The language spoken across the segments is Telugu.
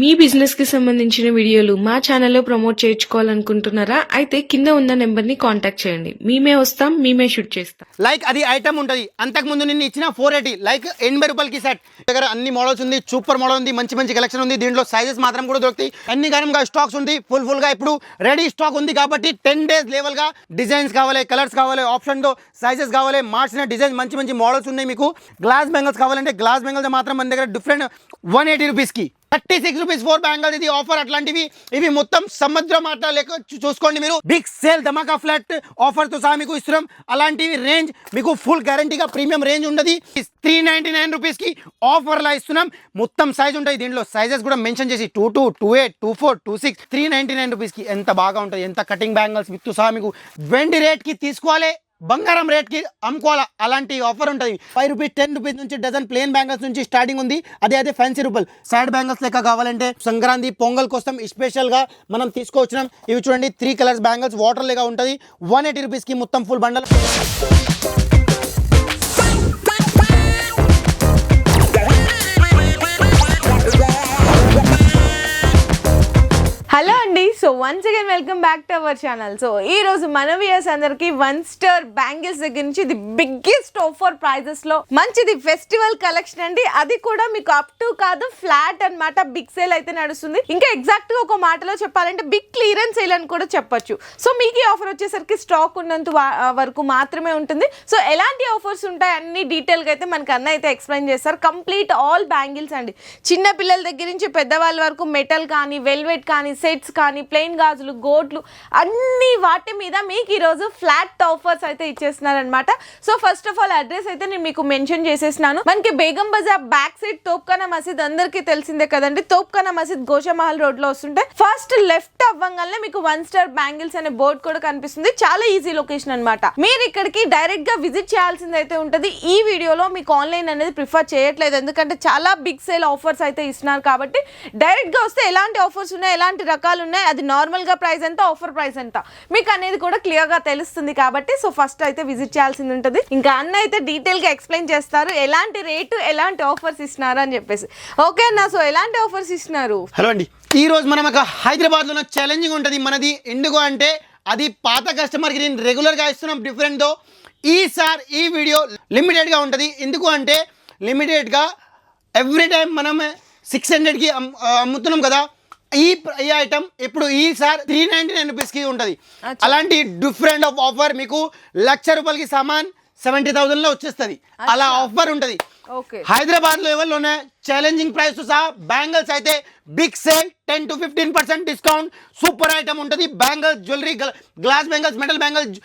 మీ బిజినెస్కి సంబంధించిన వీడియోలు మా ఛానల్లో ప్రమోట్ చేయించుకోవాలనుకుంటున్నారా? అయితే కింద ఉన్న నెంబర్ని కాంటాక్ట్ చేయండి. మేమే వస్తాం మేమే షూట్ చేస్తాం. లైక్ అది ఐటమ్ ఉంటుంది. అంతకు ముందు నిన్న ఇచ్చిన ఫోర్ ఎయిటీ లైక్ ఎనభై రూపాయలకి సెట్ దగ్గర అన్ని మోడల్స్ ఉంది సూపర్ మోడల్ ఉంది మంచి మంచి కలెక్షన్ ఉంది. దీంట్లో సైజెస్ మాత్రం కూడా దొరుకుతాయి. అన్ని గా స్టాక్స్ ఉంది ఫుల్ ఫుల్గా ఇప్పుడు రెడీ స్టాక్ ఉంది కాబట్టి టెన్ డేస్ లెవెల్గా డిజైన్స్ కావాలి కలర్స్ కావాలి ఆప్షన్తో సైజెస్ కావాలి మార్చిన డిజైన్స్ మంచి మంచి మోడల్స్ ఉన్నాయి మీకు. గ్లాస్ బెంగల్స్ కావాలంటే గ్లాస్ బెంగల్స్ మాత్రం మన దగ్గర డిఫరెంట్ వన్ ఎయిటీ రూపీస్కి thirty six rupees four bangles. ఇది ఆఫర్ అట్లాంటివి. ఇవి మొత్తం సముద్రం మాట లేక చూసుకోండి మీరు. బిగ్ సేల్ ధమాకా ఫ్లాట్ ఆఫర్తో సహా మీకు ఇస్తున్నాం. అలాంటివి రేంజ్ మీకు ఫుల్ గ్యారంటీగా ప్రీమియం రేంజ్ ఉండదు. త్రీ నైన్టీ నైన్ రూపీస్కి ఆఫర్ లా ఇస్తున్నాం. మొత్తం సైజ్ ఉంటాయి. దీంట్లో సైజెస్ కూడా మెన్షన్ చేసి two two two eight two four two six three ninety nine రూపీస్కి ఎంత బాగా ఉంటుంది. ఎంత కటింగ్ బ్యాంగిల్స్ విత్ సహా మీకు. వెండి రేట్కి తీసుకోవాలి. బంగారం రేట్కి అమ్ముకోవాలా? అలాంటి ఆఫర్ ఉంటుంది. ఫైవ్ రూపీస్ టెన్ రూపీస్ నుంచి డజన్ ప్లేన్ బ్యాంగిల్స్ నుంచి స్టార్టింగ్ ఉంది. అదే అదే ఫ్యాన్సీ రూపాయలు సైడ్ బ్యాంగిల్స్ లెక్క కావాలంటే సంక్రాంతి పొంగల్ కోసం స్పెషల్గా మనం తీసుకొచ్చినాం. ఇవి చూడండి త్రీ కలర్స్ బ్యాంగిల్స్ వాటర్ లెక్క ఉంటుంది. వన్ ఎయిటీ రూపీస్కి మొత్తం full bundle so once again welcome back to our channel so ఈ రోజు మన వ్యూయర్స్ అందరికి వన్ స్టార్ బ్యాంగిల్స్ దగ్గర నుంచి ది బిగ్గెస్ట్ ఆఫర్ ప్రైజెస్లో మంచిది ఫెస్టివల్ కలెక్షన్ అండి. అది కూడా మీకు అప్ టు కాదు ఫ్లాట్ అన్నమాట. బిగ్ సేల్ అయితే నడుస్తుంది. ఇంకా ఎగ్జాక్ట్గా ఒక మాటలో చెప్పాలంటే బిగ్ క్లియరెన్స్ సేల్ అని కూడా చెప్పొచ్చు. సో మీకు ఈ ఆఫర్ వచ్చేసరికి స్టాక్ ఉన్నంత వరకు మాత్రమే ఉంటుంది. సో ఎలాంటి ఆఫర్స్ ఉంటాయి? అన్ని డీటెయిల్గా అయితే మనకి అన్న అయితే ఎక్స్ప్లెయిన్ చేస్తారు. కంప్లీట్ ఆల్ బ్యాంగిల్స్ అండి. చిన్న పిల్లల దగ్గర నుంచి పెద్దవాళ్ళ వరకు మెటల్ కానీ వెల్వెట్ కానీ సెట్స్ కానీ ప్లెయిన్ గాజులు గోట్లు అన్ని వాటి మీద మీకు ఈరోజు ఫ్లాట్ ఆఫర్స్ అయితే ఇచ్చేస్తున్నారనమాట so first of all address అయితే నేను మీకు మెన్షన్ చేసేసినాను మనకి బేగం బజార్ బ్యాక్ సైడ్ తోప్ఖానా మసీద్ అందరికీ తెలిసిందే కదండి. తోప్ఖానా మసీద్ గోషామహల్ రోడ్లో వస్తుంటే ఫస్ట్ లెఫ్ట్ అవ్వగానే మీకు వన్ స్టార్ బ్యాంగిల్స్ అనే బోర్డు కూడా కనిపిస్తుంది. చాలా ఈజీ లొకేషన్ అనమాట మీరు ఇక్కడికి డైరెక్ట్గా విజిట్ చేయాల్సింది అయితే ఉంటుంది. ఈ వీడియోలో మీకు ఆన్లైన్ అనేది ప్రిఫర్ చేయట్లేదు. ఎందుకంటే చాలా బిగ్ సేల్ ఆఫర్స్ అయితే ఇస్తున్నారు కాబట్టి డైరెక్ట్గా వస్తే ఎలాంటి ఆఫర్స్ ఉన్నాయి ఎలాంటి రకాలు ఉన్నాయి అది నార్మల్గా ప్రైస్ ఎంత ఆఫర్ ప్రైస్ ఎంత? మీకు అనేది కూడా క్లియర్గా తెలుస్తుంది కాబట్టి సో ఫస్ట్ అయితే విజిట్ చేయాల్సింది ఉంటుంది. ఇంకా అన్న అయితే డీటెయిల్గా ఎక్స్ప్లెయిన్ చేస్తారు. ఎలాంటి రేటు ఎలాంటి ఆఫర్స్ ఇస్తున్నారు అని చెప్పేసి. ఓకే అన్న సో ఎలాంటి ఆఫర్స్ ఇస్తున్నారు? హలో అండి. ఈ రోజు మనం ఒక హైదరాబాద్లో ఛాలెంజింగ్ ఉంటుంది. మనది ఎందుకు అంటే అది పాత కస్టమర్కి నేను రెగ్యులర్గా ఇస్తున్నాం డిఫరెంట్తో ఈసారి ఈ వీడియో లిమిటెడ్గా ఉంటుంది. ఎందుకు అంటే లిమిటెడ్గా ఎవ్రీ టైం మనం సిక్స్ హండ్రెడ్కి అమ్ముతున్నాం కదా. ఈ ఈ ఐటమ్ ఇప్పుడు ఈసారి త్రీ నైంటీ నైన్ రూపీస్కి ఉంటుంది. అలాంటి డిఫరెంట్ ఆఫ్ ఆఫర్ మీకు లక్ష రూపాయలకి సామాన్ సెవెంటీ థౌసండ్లో వచ్చేస్తుంది. అలా ఆఫర్ ఉంటుంది. హైదరాబాద్ లెవెల్లోనే ఛాలెంజింగ్ ప్రైస్ సహా బ్యాంగిల్స్ అయితే big sale ten to fifteen percent discount super item ఉంటుంది. Bangles jewellery glass bangles metal bangles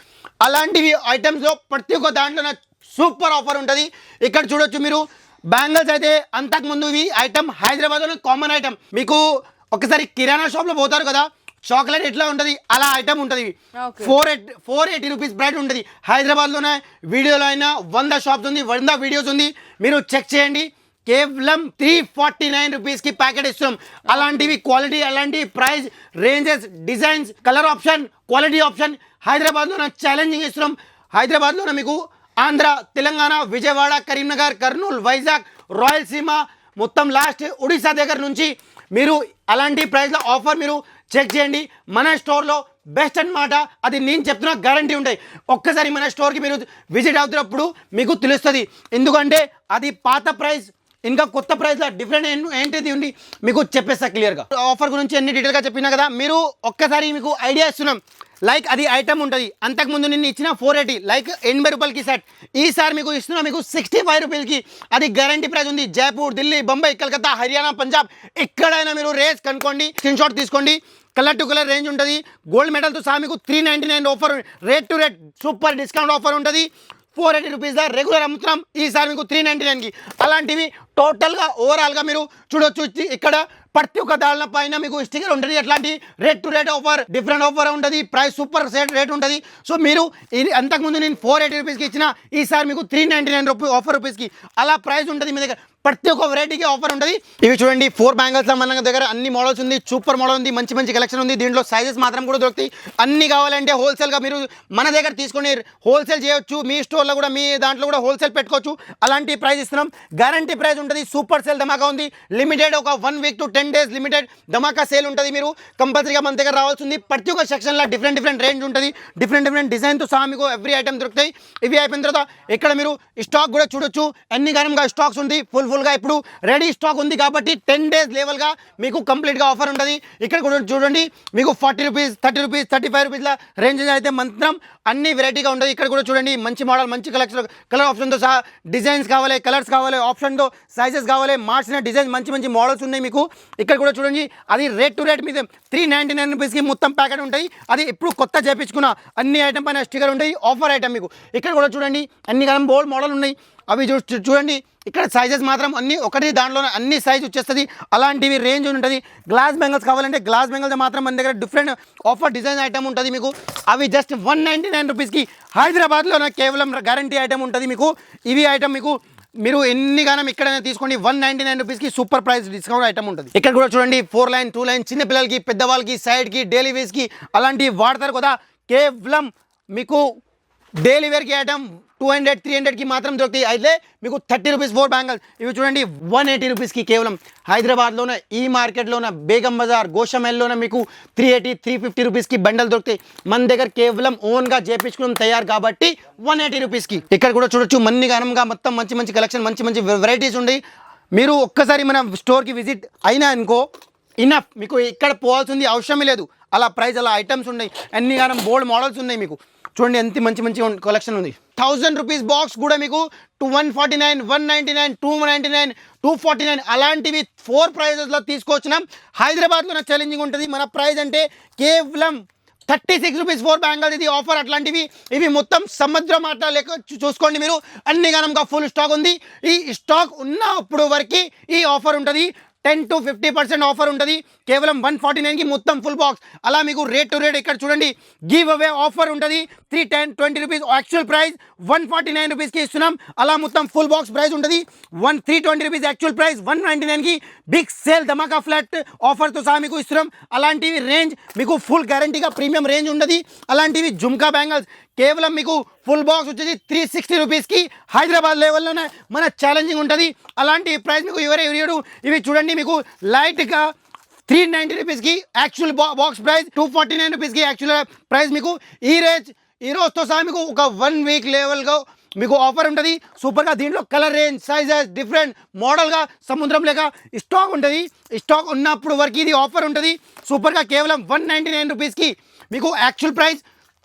అలాంటివి ఐటమ్స్లో ప్రతి ఒక్క దాంట్లో సూపర్ ఆఫర్ ఉంటుంది. ఇక్కడ చూడొచ్చు మీరు. బ్యాంగిల్స్ అయితే అంతకుముందు ఇవి ఐటమ్ హైదరాబాద్లో కామన్ ఐటమ్ మీకు ఒకసారి కిరాణా షాప్లో పోతారు కదా చాక్లెట్ ఎట్లా ఉంటుంది అలా ఐటమ్ ఉంటుంది. Four eight four eighty rupees bright ఉంటుంది. హైదరాబాద్లోనే వీడియోలో అయినా వంద షాప్స్ ఉంది వంద వీడియోస్ ఉంది. మీరు చెక్ చేయండి. కేవలం త్రీ ఫార్టీ నైన్ రూపీస్కి ప్యాకెట్ ఇస్తున్నాం. అలాంటివి క్వాలిటీ అలాంటి price ranges designs colour option quality option హైదరాబాద్లోనే ఛాలెంజింగ్ ఇస్తున్నాం. హైదరాబాద్లోనే మీకు ఆంధ్ర తెలంగాణ విజయవాడ కరీంనగర్ కర్నూలు వైజాగ్ రాయలసీమ మొత్తం లాస్ట్ ఒడిశా దగ్గర నుంచి మీరు అలాంటి ప్రైస్లో ఆఫర్ మీరు చెక్ చేయండి. మన స్టోర్లో బెస్ట్ అన్నమాట. అది నేను చెప్తున్నా గ్యారంటీ ఉంటాయి. ఒక్కసారి మన స్టోర్కి మీరు విజిట్ అవుతున్నప్పుడు మీకు తెలుస్తుంది. ఎందుకంటే అది పాత ప్రైస్ ఇంకా కొత్త ప్రైస్లో డిఫరెంట్ ఏంటిది ఉండి మీకు చెప్పేస్తా క్లియర్గా ఆఫర్ గురించి అన్ని డీటెయిల్గా చెప్పినా కదా మీరు ఒక్కసారి మీకు ఐడియా ఇస్తున్నాం. లైక్ అది ఐటమ్ ఉంటుంది. అంతకుముందు నిన్న ఇచ్చిన ఫోర్ ఎయిటీ లైక్ ఎనభై రూపాయలకి సెట్ ఈసారి మీకు ఇస్తున్నా మీకు సిక్స్టీ ఫైవ్ రూపీస్కి అది గ్యారంటీ ప్రైస్ ఉంది. జైపూర్ ఢిల్లీ బొంబాయి కలకత్తా హర్యానా పంజాబ్. ఎక్కడైనా మీరు రేస్ కనుక్కోండి స్క్రీన్ షాట్ తీసుకోండి. కలర్ టు కలర్ రేంజ్ ఉంటుంది. గోల్డ్ మెడల్తో సహా మీకు three ninety nine offer rate to rate super discount offer ఉంటుంది. ఫోర్ ఎయిటీ రూపీస్ దా రెగ్యులర్ అమ్ముతున్నాం. ఈసారి మీకు త్రీ నైంటీ నైన్కి. అలాంటివి టోటల్గా ఓవరాల్గా మీరు చూడొచ్చు. ఇక్కడ ప్రతి ఒక్క దాళ్ళ పైన మీకు స్టిక్కర్ ఉంటుంది. అట్లాంటి rate to rate offer different offer ఉంటుంది. ప్రైస్ సూపర్ సెట్ రేట్ ఉంటుంది. సో మీరు ఇది అంతకుముందు నేను ఫోర్ ఎయిటీ రూపీస్కి ఇచ్చిన ఈసారి మీకు three ninety nine rupee offer రూపీస్కి అలా ప్రైస్ ఉంటుంది మీ దగ్గర. ప్రతి ఒక్క వెరైటీకి ఆఫర్ ఉంటుంది. ఇవి చూడండి ఫోర్ బ్యాంగిల్స్ మన దగ్గర అన్ని మోడల్స్ ఉంది సూపర్ మోడల్ ఉంది మంచి మంచి కలెక్షన్ ఉంది. దీంట్లో సైజెస్ మాత్రం కూడా దొరుకుతాయి. అన్ని కావాలంటే హోల్సేల్గా మీరు మన దగ్గర తీసుకొని హోల్సేల్ చేయొచ్చు. మీ స్టోర్లో కూడా మీ దాంట్లో కూడా హోల్సేల్ పెట్టుకోవచ్చు. అలాంటి ప్రైస్ ఇస్తున్నాం. గ్యారంటీ ప్రైస్ ఉంటుంది. సూపర్ సేల్ ధమాకా ఉంది. లిమిటెడ్ ఒక one week to ten days limited Dhamaka sale ఉంటుంది మీరు. కంపల్సరీగా మన దగ్గర రావాల్సింది ప్రతి ఒక్క సెక్షన్లో డిఫరెంట్ డిఫరెంట్ రేంజ్ ఉంటుంది. డిఫరెంట్ డిఫరెంట్ డిజైన్తో సహా మీకు ఎవ్రీ ఐటమ్ దొరుకుతాయి. ఇవి అయిపోయిన తర్వాత ఇక్కడ మీరు స్టాక్ కూడా చూడొచ్చు. ఎన్ని ఘనంగా స్టాక్స్ ఉంది. ఫుల్ ఫుల్గా ఇప్పుడు రెడీ స్టాక్ ఉంది కాబట్టి టెన్ డేస్ లెవెల్గా మీకు కంప్లీట్గా ఆఫర్ ఉంటుంది. ఇక్కడ కూడా చూడండి మీకు forty rupees thirty rupees thirty five రూపీస్ల range అయితే మంత్రం అన్ని వెరైటీగా ఉంటుంది. ఇక్కడ కూడా చూడండి మంచి మోడల్ మంచి కలెక్షన్ కలర్ ఆప్షన్తో సహా డిజైన్స్ కావాలి కలర్స్ కావాలి ఆప్షన్తో సైజెస్ కావాలి మార్చిన డిజైన్స్ మంచి మంచి మోడల్స్ ఉన్నాయి మీకు. ఇక్కడ కూడా చూడండి అది రేట్ టు రేట్ మీద త్రీ నైంటీ నైన్ రూపీస్కి మొత్తం ప్యాకెట్ ఉంటాయి. అది ఇప్పుడు కొత్త చేపించుకున్న అన్ని ఐటమ్ పైన స్టిక్కర్ ఉంటాయి ఆఫర్ ఐటమ్ మీకు. ఇక్కడ కూడా చూడండి అన్ని కాలం బోల్డ్ మోడల్ ఉన్నాయి. అవి చూ చూడండి. ఇక్కడ సైజెస్ మాత్రం అన్ని ఒకటి దాంట్లో అన్ని సైజ్ వచ్చేస్తుంది. అలాంటివి రేంజ్ ఉంటుంది. గ్లాస్ బెంగల్స్ కావాలంటే గ్లాస్ బెంగల్స్ మాత్రం మన దగ్గర డిఫరెంట్ ఆఫర్ డిజైన్ ఐటమ్ ఉంటుంది మీకు. అవి జస్ట్ వన్ నైంటీ నైన్ రూపీస్కి హైదరాబాద్లో కేవలం గ్యారంటీ ఐటమ్ ఉంటుంది మీకు. ఇవి ఐటమ్ మీకు మీరు ఎన్ని గానం ఇక్కడైనా తీసుకోండి వన్ నైంటీ నైన్ రూపీస్కి సూపర్ ప్రైస్ డిస్కౌంట్ ఐటమ్ ఉంటుంది. ఇక్కడ కూడా చూడండి ఫోర్ లైన్ టూ లైన్ చిన్న పిల్లలకి పెద్దవాళ్ళకి సైడ్కి డైలీ వేస్కి అలాంటివి వాడతారు కదా. కేవలం మీకు డైలీ వేర్కి ఐటమ్ టూ హండ్రెడ్ త్రీ హండ్రెడ్కి మాత్రం దొరుకుతాయి. అయితే మీకు థర్టీ రూపీస్ ఫోర్ బ్యాంగిల్స్ ఇవి చూడండి వన్ ఎయిటీ రూపీస్కి కేవలం హైదరాబాద్లోనే ఈ మార్కెట్లోనే బేగం బజార్ గోషమెల్లోనే మీకు త్రీ ఎయిటీ త్రీ ఫిఫ్టీ రూపీస్కి బండలు దొరుకుతాయి. మన దగ్గర కేవలం ఓన్గా చేపించుకుని తయారు కాబట్టి వన్ ఎయిటీ రూపీస్కి ఇక్కడ కూడా చూడొచ్చు మన్ని ఘనంగా మొత్తం మంచి మంచి కలెక్షన్ మంచి మంచి వెరైటీస్ ఉండి మీరు ఒక్కసారి మన స్టోర్కి విజిట్ అయినా అనుకో ఇనఫ్ మీకు ఇక్కడ పోవాల్సింది అవసరమే లేదు. అలా ప్రైస్ అలా ఐటమ్స్ ఉన్నాయి. అన్ని గానం బోల్డ్ మోడల్స్ ఉన్నాయి మీకు. చూడండి ఎంత మంచి మంచి కలెక్షన్ ఉంది. థౌజండ్ రూపీస్ బాక్స్ కూడా మీకు two one forty nine one ninety nine two ninety nine two forty nine అలాంటివి ఫోర్ ప్రైజెస్లో తీసుకొచ్చినాం హైదరాబాద్లోనే ఛాలెంజింగ్ ఉంటుంది. మన ప్రైస్ అంటే కేవలం thirty six rupees four bangles ఇది ఆఫర్ అట్లాంటివి. ఇవి మొత్తం సముద్రం అట్లా లెక్క చూసుకోండి మీరు. అన్ని గనంగా ఫుల్ స్టాక్ ఉంది. ఈ స్టాక్ ఉన్నప్పుడు వరకు ఈ ఆఫర్ ఉంటుంది. Ten to fifty percent offer ఉంటుంది. కేవలం వన్ ఫార్టీ నైన్కి మొత్తం ఫుల్ బాక్స్ అలా మీకు రేట్ టు రేట్ ఇక్కడ చూడండి. గివ్ అవే ఆఫర్ ఉంటుంది. Three ten twenty rupees actual price one forty nine రూపీస్కి ఇస్తున్నాం. అలా మొత్తం ఫుల్ బాక్స్ ప్రైస్ ఉంటుంది. One three twenty rupees actual price one ninety నైన్కి బిగ్ సేల్ ధమాకా ఫ్లాట్ ఆఫర్తో సహా మీకు ఇస్తున్నాం. అలాంటివి రేంజ్ మీకు ఫుల్ గ్యారంటీగా ప్రీమియం రేంజ్ ఉండదు అలాంటివి జుమ్కా బ్యాంగిల్స్ కేవలం మీకు ఫుల్ బాక్స్ వచ్చేసి త్రీ సిక్స్టీ రూపీస్కి హైదరాబాద్ లెవెల్లోనే మన ఛాలెంజింగ్ ఉంటుంది. అలాంటి ప్రైస్ మీకు ఎవరే ఇవ్వడు ఇవి చూడండి మీకు లైట్గా త్రీ నైంటీ రూపీస్కి actual box price two forty nine రూపీస్కి యాక్చువల్ ప్రైస్ మీకు. ఈ రేంజ్ ఈ రోజుతో సహా మీకు ఒక వన్ వీక్ లెవెల్గా మీకు ఆఫర్ ఉంటుంది. సూపర్గా దీంట్లో కలర్ రేంజ్ సైజెస్ డిఫరెంట్ మోడల్గా సముద్రం లేక స్టాక్ ఉంటుంది. స్టాక్ ఉన్నప్పుడు వరకు ఇది ఆఫర్ ఉంటుంది. సూపర్గా కేవలం వన్ నైంటీ నైన్ రూపీస్కి మీకు actual price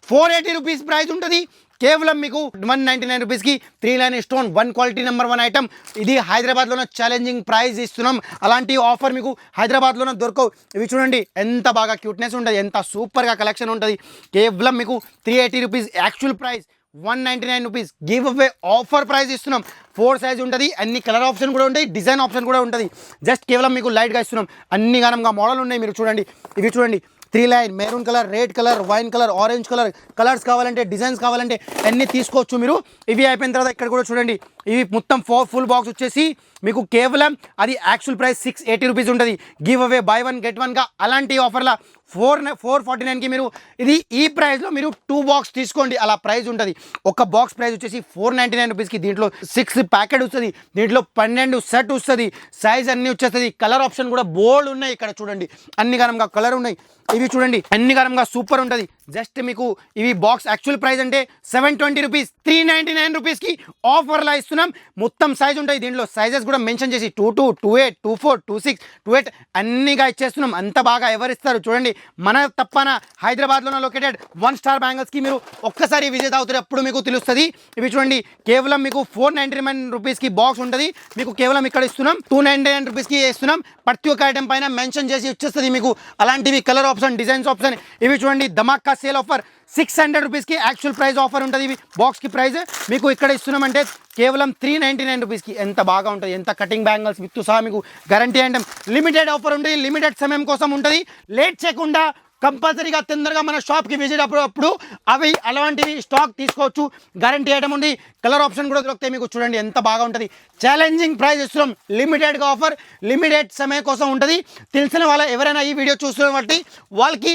four eighty rupees price ఉంటుంది. కేవలం మీకు వన్ నైంటీ నైన్ రూపీస్కి three line stone one quality number one item ఇది హైదరాబాద్లోనే ఛాలెంజింగ్ ప్రైస్ ఇస్తున్నాం. అలాంటి ఆఫర్ మీకు హైదరాబాద్లోనే దొరకవు. ఇవి చూడండి ఎంత బాగా క్యూట్నెస్ ఉంటుంది ఎంత సూపర్గా కలెక్షన్ ఉంటుంది. కేవలం మీకు three eighty rupees actual price one ninety nine rupees give away offer price ఇస్తున్నాం. ఫోర్ సైజ్ ఉంటుంది అన్ని కలర్ ఆప్షన్ కూడా ఉంటాయి డిజైన్ ఆప్షన్ కూడా ఉంటుంది. జస్ట్ కేవలం మీకు లైట్గా ఇస్తున్నాం. అన్ని గనంగా మోడల్ ఉన్నాయి మీరు చూడండి. ఇవి చూడండి three line maroon colour red colour wine colour orange colour colours కావాలంటే డిజైన్స్ కావాలంటే అన్నీ తీసుకోవచ్చు మీరు. ఇవి అయిపోయిన తర్వాత ఇక్కడ కూడా చూడండి ఇవి మొత్తం ఫోర్ ఫుల్ బాక్స్ వచ్చేసి మీకు కేవలం అది actual price six eighty rupees ఉంటుంది. Give away buy one get వన్గా అలాంటి ఆఫర్లా ఫోర్ ఫోర్ ఫార్టీ నైన్కి మీరు ఇది ఈ ప్రైస్లో మీరు టూ బాక్స్ తీసుకోండి. అలా ప్రైస్ ఉంటుంది. ఒక బాక్స్ ప్రైస్ వచ్చేసి ఫోర్ నైంటీ నైన్ రూపీస్కి దీంట్లో సిక్స్ ప్యాకెట్ వస్తుంది. దీంట్లో పన్నెండు సెట్ వస్తుంది. సైజ్ అన్నీ వచ్చేస్తుంది. కలర్ ఆప్షన్ కూడా బోల్డ్ ఉన్నాయి ఇక్కడ చూడండి. అన్ని కరంగా కలర్ ఉన్నాయి. ఇవి చూడండి. అన్ని కరంగా సూపర్ ఉంటుంది. జస్ట్ మీకు ఇవి బాక్స్ యాక్చువల్ ప్రైస్ అంటే seven twenty rupees three ninety nine రూపీస్కి ఆఫర్లా ఇస్తున్నాం. మొత్తం సైజ్ ఉంటాయి. దీంట్లో సైజెస్ కూడా మెన్షన్ చేసి two two two eight two four two six two eight అన్నిగా ఇచ్చేస్తున్నాం. అంత బాగా ఎవరిస్తారు చూడండి. మన తప్పన హైదరాబాద్లోనే లొకేటెడ్ వన్ స్టార్ బ్యాంగిల్స్కి మీరు ఒక్కసారి విజిట్ అవుతారు. అప్పుడు మీకు తెలుస్తుంది. ఇవి చూడండి కేవలం మీకు ఫోర్ నైంటీ నైన్ రూపీస్కి బాక్స్ ఉంటుంది. మీకు కేవలం ఇక్కడ ఇస్తున్నాం. టూ నైంటీ నైన్ రూపీస్కి ఇస్తున్నాం. ప్రతి ఒక్క ఐటమ్ పైన మెన్షన్ చేసి వచ్చేస్తుంది మీకు. అలాంటివి కలర్ ఆప్షన్ డిజైన్స్ ఆప్షన్ ఇవి చూడండి ధమాకా సేల్ ఆఫర్ సిక్స్ హండ్రెడ్ రూపీస్కి యాక్చువల్ ప్రైస్ ఆఫర్ ఉంటుంది. ఇవి బాక్స్కి ప్రైస్ మీకు ఇక్కడ ఇస్తున్నామంటే కేవలం త్రీ నైంటీ నైన్ రూపీస్కి ఎంత బాగా ఉంటుంది. ఎంత కటింగ్ బ్యాంగిల్స్ విత్ సహా మీకు గ్యారంటీ అంటే లిమిటెడ్ ఆఫర్ ఉంటుంది. లిమిటెడ్ సమయం కోసం ఉంటుంది. లేట్ చేయకుండా కంపల్సరీగా తొందరగా మన షాప్కి విజిట్ అప్పుడు అవి అలాంటివి స్టాక్ తీసుకోవచ్చు. గ్యారంటీ ఐటమ్ ఉంది. కలర్ ఆప్షన్ కూడా దొరికితే మీకు చూడండి ఎంత బాగా ఉంటుంది. ఛాలెంజింగ్ ప్రైస్ ఇస్తున్నాం. లిమిటెడ్గా ఆఫర్ లిమిటెడ్ సమయం కోసం ఉంటుంది. తెలిసిన వాళ్ళ ఎవరైనా ఈ వీడియో చూస్తున్న బట్టి వాళ్ళకి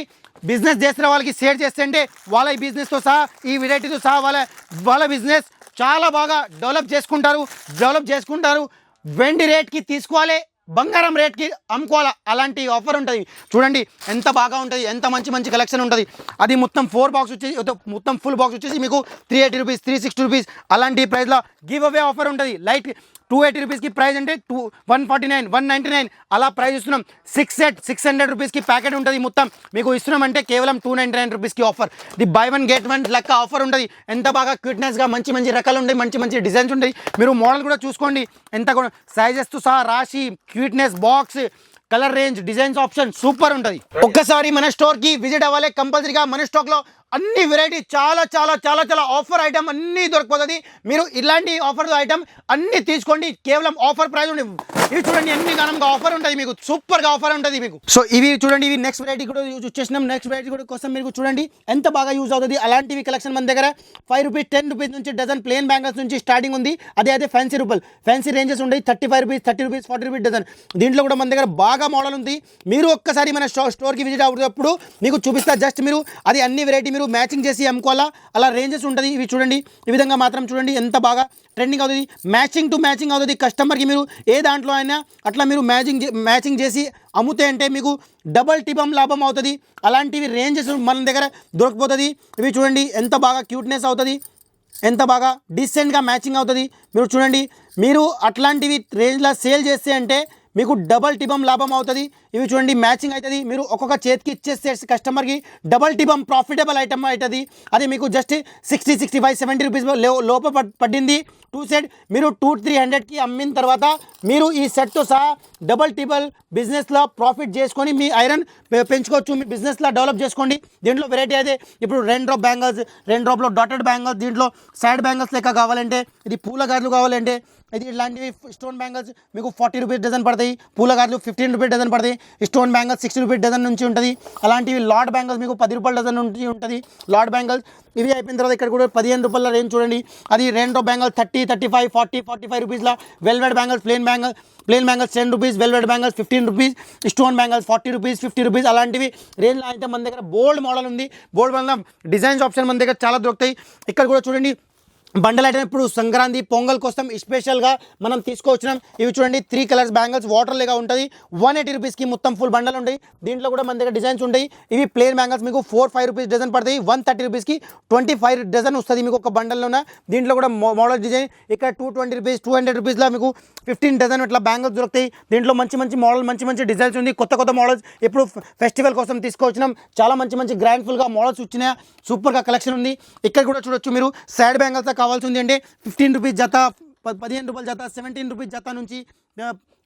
బిజినెస్ చేసిన వాళ్ళకి షేర్ చేస్తుంటే వాళ్ళ ఈ బిజినెస్తో సహా ఈ వెరైటీతో సహా వాళ్ళ వాళ్ళ బిజినెస్ చాలా బాగా డెవలప్ చేసుకుంటారు డెవలప్ చేసుకుంటారు. వెండి రేట్కి తీసుకోవాలి బంగారం రేట్కి అమ్ముకోవాలా? అలాంటి ఆఫర్ ఉంటుంది. చూడండి ఎంత బాగా ఉంటుంది ఎంత మంచి మంచి కలెక్షన్ ఉంటుంది. అది మొత్తం ఫోర్ బాక్స్ వచ్చేసి మొత్తం ఫుల్ బాక్స్ వచ్చేసి మీకు three eighty rupees three sixty rupees అలాంటి ప్రైస్లో గివ్ అవే ఆఫర్ ఉంటుంది. లైట్ టూ ఎయిటీ రూపీస్కి ప్రైస్ అంటే two one forty nine one ninety nine అలా ప్రైస్ ఇస్తున్నాం. సిక్స్ సెట్ సిక్స్ హండ్రెడ్ రూపీస్కి ప్యాకెట్ ఉంటుంది మొత్తం. మీకు ఇస్తున్నాం అంటే కేవలం టూ నైంటీ నైన్ రూపీస్కి offer the buy one get one లెక్క ఆఫర్ ఉంటుంది. ఎంత బాగా క్విట్నెస్గా మంచి మంచి రకాలు ఉంటాయి మంచి మంచి డిజైన్స్ ఉంటాయి మీరు మోడల్ కూడా చూసుకోండి. ఎంత కూడా సైజెస్తో సహా రాసి క్విట్నెస్ box colour range designs option super ఉంటుంది. ఒక్కసారి మన స్టోర్కి విజిట్ అవ్వాలి. కంపల్సరీగా మన స్టాక్లో అన్ని వెరైటీ చాలా చాలా చాలా చాలా ఆఫర్ ఐటమ్ అన్ని దొరికిపోతుంది మీరు ఇలాంటి ఆఫర్ ఐటమ్ అన్ని తీసుకోండి. కేవలం ఆఫర్ ప్రైస్ ఉంది ఇవి చూడండి ఎన్ని కాలంగా ఆఫర్ ఉంటుంది మీకు. సూపర్గా ఆఫర్ ఉంటుంది మీకు. సో ఇవి చూడండి ఇవి నెక్స్ట్ వెరైటీ కూడా యూజ్ చేసినాం నెక్స్ట్ వెరైటీ కూడా కోసం మీరు చూడండి ఎంత బాగా యూజ్ అవుతుంది. అలాంటివి కలెక్షన్ మన దగ్గర ఫైవ్ రూపీస్ టెన్ రూపీస్ నుంచి డజన్ ప్లేన్ బ్యాంగిల్స్ నుంచి స్టార్టింగ్ ఉంది. అదే అదే ఫ్యాన్సీ రూపాయలు ఫ్యాన్సీ రేంజెస్ ఉండే thirty five rupees thirty rupees forty rupees dozen దీంట్లో కూడా మన దగ్గర బాగా మోడల్ ఉంది. మీరు ఒక్కసారి మన స్టో స్టోర్కి విజిట్ అవుతున్నప్పుడు మీకు చూపిస్తా. జస్ట్ మీరు అది అన్ని వెరైటీ మీరు మ్యాచింగ్ చేసి అమ్ముకోవాలా? అలా రేంజెస్ ఉంటుంది. ఇవి చూడండి ఈ విధంగా మాత్రం చూడండి ఎంత బాగా ట్రెండింగ్ అవుతుంది. మ్యాచింగ్ టు మ్యాచింగ్ అవుతుంది. కస్టమర్కి మీరు ఏ దాంట్లో అయినా అట్లా మీరు మ్యాచింగ్ మ్యాచింగ్ చేసి అమ్ముతే అంటే మీకు డబల్ టిబం లాభం అవుతుంది. అలాంటివి రేంజెస్ మన దగ్గర దొరికిపోతుంది. ఇవి చూడండి ఎంత బాగా క్యూట్నెస్ అవుతుంది. ఎంత బాగా డీసెంట్గా మ్యాచింగ్ అవుతుంది. మీరు చూడండి మీరు అట్లాంటివి రేంజ్లో సేల్ చేస్తే అంటే మీకు డబల్ టిబం లాభం అవుతుంది. ఇవి చూడండి మ్యాచింగ్ అవుతుంది మీరు ఒక్కొక్క చేతికి ఇచ్చేస్తే కస్టమర్కి డబల్ టిబమ్ ప్రాఫిటబుల్ ఐటమ్ అవుతుంది అది మీకు just sixty sixty five seventy rupees లోప పడింది టూ సెట్ మీరు టూ త్రీ హండ్రెడ్కి అమ్మిన తర్వాత మీరు ఈ సెట్తో సహా డబల్ టిబల్ బిజినెస్లో ప్రాఫిట్ చేసుకొని మీ ఐరన్ పెంచుకోవచ్చు. మీ బిజినెస్లో డెవలప్ చేసుకోండి. దీంట్లో వెరైటీ అయితే ఇప్పుడు రెండు డ్రాప్ బ్యాంగిల్స్ రెండు డ్రాప్లో డాటెడ్ బ్యాంగిల్స్ దీంట్లో సైడ్ బ్యాంగిల్స్ లెక్క కావాలంటే ఇది పూల గారెలు కావాలంటే ఇది ఇలాంటివి స్టోన్ బ్యాంగిల్స్ మీకు ఫార్టీ రూపీస్ డజన్ పడతాయి. పూల గాజులు ఫిఫ్టీన్ రూపీస్ డజన్ పడతాయి. Stone bangles sixty rupees dozen నుంచి ఉంటుంది. అలాంటివి లార్డ్ బ్యాంగిల్స్ మీకు పది రూపాయల డజన్ నుంచి ఉంటుంది. లార్డ్ బ్యాంగిల్స్ ఇవి అయిపోయిన తర్వాత ఇక్కడ కూడా పదిహేను రూపాయల రేంజ్ చూడండి. అది రెండో bangles thirty thirty five forty forty five రూపీస్లో velvet bangles plain bangle plain bangles ten rupees velvet bangles fifteen rupees stone bangles forty rupees fifty rupees అలాంటివి రేంజ్లో అయితే మన దగ్గర బోల్డ్ మోడల్ ఉంది. బోల్డ్ మోడల్ డిజైన్స్ ఆప్షన్ మన దగ్గర చాలా దొరుకుతాయి. ఇక్కడ కూడా చూడండి బండల్ ఇప్పుడు సంక్రాంతి పొంగల్ కోసం స్పెషల్గా మనం తీసుకొచ్చినాం ఇవి చూడండి త్రీ కలర్స్ బ్యాంగిల్స్ వాటర్ లేగా ఉంటుంది. వన్ ఎయిటీ రూపీస్కి మొత్తం ఫుల్ బండలు ఉంటాయి. దీంట్లో కూడా మన దగ్గర డిజైన్స్ ఉంటాయి. ఇవి ప్లేన్ బ్యాంగిల్స్ మీకు ఫోర్ ఫైవ్ రూపీస్ డజన్ పడతాయి. వన్ థర్టీ రూపీస్కి ట్వంటీ ఫైవ్ డజన్ వస్తుంది మీకు ఒక బండల్లోన. దీంట్లో కూడా మోడల్ డిజైన్ ఇక్కడ two twenty rupees two hundred రూపీస్లో మీకు ఫిఫ్టీన్ డజన్ ఇట్లా బ్యాంగిల్స్ దొరుకుతాయి. దీంట్లో మంచి మంచి మోడల్ మంచి మంచి డిజైన్స్ ఉంది. కొత్త కొత్త మోడల్స్ ఇప్పుడు ఫెస్టివల్ కోసం తీసుకొచ్చినాం చాలా మంచి మంచి గ్రాండ్ఫుల్గా మోడల్స్ వచ్చినాయి. సూపర్గా కలెక్షన్ ఉంది. ఇక్కడ కూడా చూడొచ్చు మీరు. సైడ్ బ్యాంగిల్స్ కావాల్సి ఉంది అంటే ఫిఫ్టీన్ రూపీస్ జత పదిహేను రూపాయల జత సెవెంటీన్ రూపీస్ జత నుంచి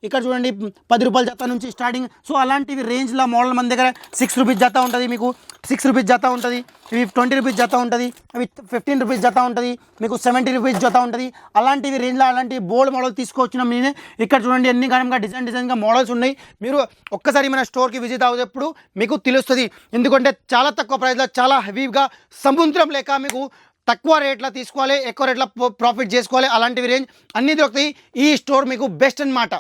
ఇక్కడ చూడండి పది రూపాయల జత నుంచి స్టార్టింగ్ సో అలాంటివి రేంజ్లో మోడల్ మన దగ్గర సిక్స్ రూపీస్ జత ఉంటుంది మీకు. సిక్స్ రూపీస్ జత ఉంటుంది ఇవి ట్వంటీ రూపీస్ జత ఉంటుంది అవి ఫిఫ్టీన్ రూపీస్ జత ఉంటుంది మీకు సెవెంటీ రూపీస్ జత ఉంటుంది. అలాంటివి రేంజ్లో అలాంటి బోల్డ్ మోడల్ తీసుకొచ్చిన నేనే. ఇక్కడ చూడండి ఎన్ని గణంగా డిజైన్ డిజైన్గా మోడల్స్ ఉన్నాయి. మీరు ఒక్కసారి మన స్టోర్కి విజిట్ అవ్వేటప్పుడు మీకు తెలుస్తుంది. ఎందుకంటే చాలా తక్కువ ప్రైస్లో చాలా హెవీగా సముద్రం లేక మీకు తక్కువ రేట్లో తీసుకోవాలి ఎక్కువ రేట్లో ప్రాఫిట్ చేసుకోవాలి అలాంటివి రేంజ్ అన్ని దొరుకుతాయి. ఈ స్టోర్ మీకు బెస్ట్ అనమాట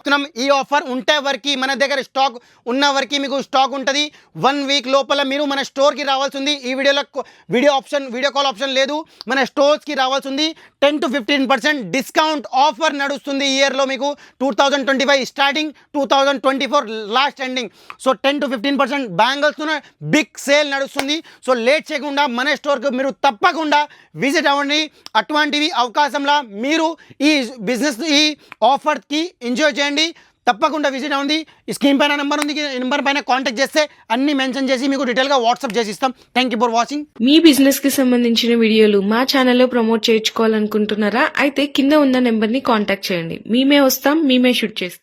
ఈ ఆఫర్ ఉంటే వరకు మన దగ్గర స్టాక్ ఉన్న వరకు మీకు స్టాక్ ఉంటుంది. వన్ వీక్ లోపల మీరు మన స్టోర్కి రావాల్సి ఉంది. ఈ వీడియోలో video option video call option లేదు. మన స్టోర్స్కి రావాల్సి ఉంది. Ten to fifteen percent discount offer నడుస్తుంది ఈ ఇయర్లో మీకు two thousand twenty five starting two thousand twenty four last ending so ten to fifteen percent bangles big sale నడుస్తుంది. సో లేట్ చేయకుండా మన స్టోర్కి మీరు తప్పకుండా విజిట్ అవ్వండి. అటువంటివి అవకాశంలా మీరు ఈ బిజినెస్ ఈ ఆఫర్కి ఎంజాయ్ చేయండి. తప్పకుండా విజిట్ అవ్వండి. ఈ స్క్రీన్ పైన నెంబర్ ఉంది. ఈ నెంబర్ పైన కాంటాక్ట్ చేస్తే అన్ని మెన్షన్ చేసి మీకు డీటెయిల్గా వాట్సాప్ చేసి ఇస్తాం. థ్యాంక్ యూ ఫర్ వాచింగ్ మీ బిజినెస్కి సంబంధించిన వీడియోలు మా ఛానల్లో ప్రమోట్ చేయించుకోవాలనుకుంటున్నారా? అయితే కింద ఉన్న నెంబర్ని కాంటాక్ట్ చేయండి. మేమే వస్తాం మేమే షూట్ చేస్తాం.